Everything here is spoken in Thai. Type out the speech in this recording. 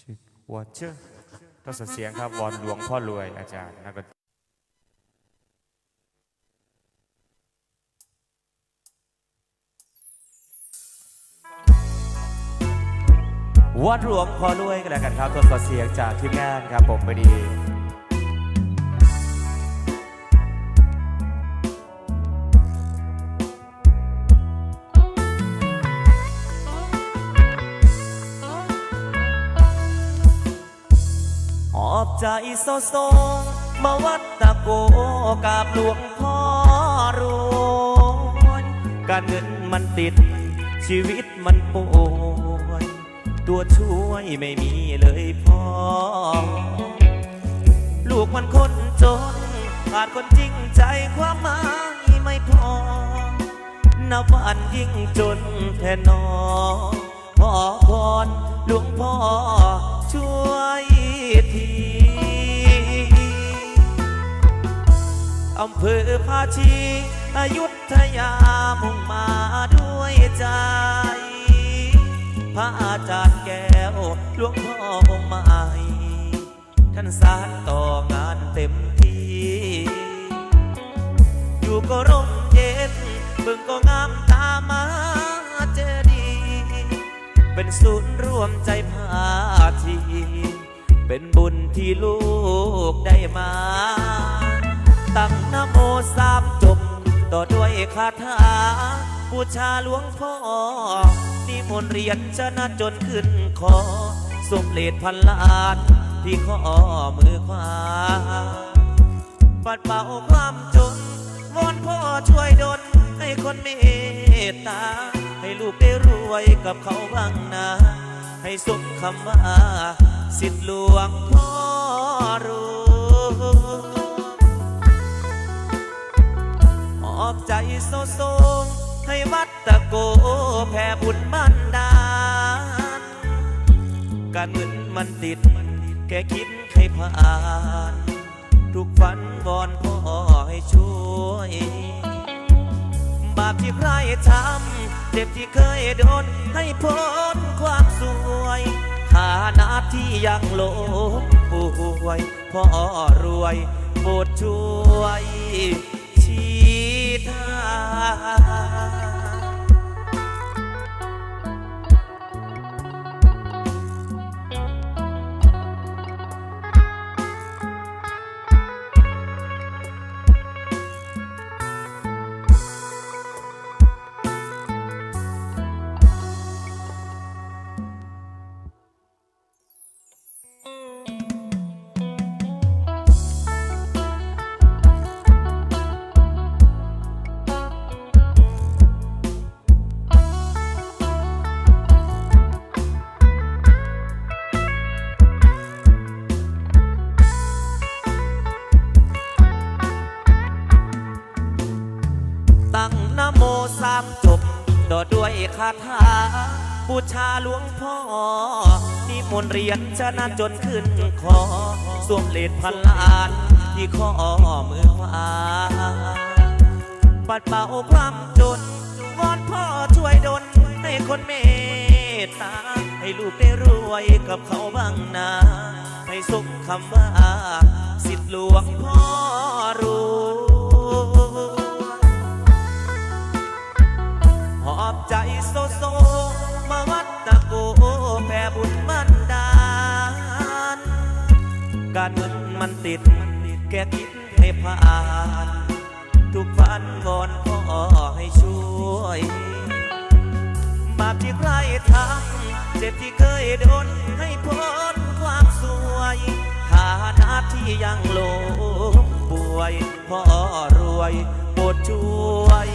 ชื่อวอเชอร์ทศเสียงครับวอนหลวงพ่อรวยอาจารย์นักดนตรีวัดหลวงพ่อรวยกันแล้วกันครับทศเสียงจากทีมงานครับผมพอดี อบใจโซโซมาวัดตะโกกราบหลวงพ่อรวยการเงินมันติด ชีวิตมันป่วยตัวช่วยไม่มีเลยพ่อ ลูกมันคนจนขาดคนจริงใจความหมายไม่พอนับวันยิ่งจนแทนนอขอพรหลวงพ่อ อำเภอภาชีอยุธยามุ่งมาด้วยใจ พระอาจารย์แก้วหลวงพ่อองค์ใหม่ท่านสานต่องานเต็มที่ อยู่ก็ร่มเย็นเบิ่งก็งามตามาเจดี เป็นศูนย์รวมใจพาที เป็นบุญที่ลูกได้มา คาถาบูชาหลวงพ่อนิมนต์เรียนชนะจนขึ้นคอสมเลดพันล้านที่ข้อมือขวาปัดเป่าความจนวอนพ่อช่วยดลให้คนเมตตา ให้ลูกได้รวยกับเขาบ้างนะ ให้สมคำว่า สิทธิหลวงพ่อ โซโซให้วัดตะโกแผ่บุญบันดาลการเงินมันติด แกคิดให้ผ่าน ทุกฝันวอนพ่อให้ช่วย บาปที่ใครทำเจ็บที่เคยโดน ให้พ้นความสวยฐานะที่ยังโลภป่วยพ่อรวยโปรดช่วยชี้า คาถาบูชาหลวงพ่อนิมนต์เรียนชนะจนขึ้นคอสวมเลดพันล้านที่ข้อมือขวาปัดเป่าความจนวอนพ่อช่วยดลให้คนเมตตา ให้ลูกได้รวยกับเขาบ้างนะ ให้สมคำว่า สิทธิหลวงพ่อรู้ ใจโซโซมาวัดตะโกแผ่บุญบันดาล การเงินมันติด แกคิดให้ผ่าน ทุกฝันวอนพ่อให้ช่วย บาปที่ใครทำเจ็บที่เคยโดนให้พ้นความสวยฐานะที่ยังโลภป่วยพ่อรวยโปรดช่วย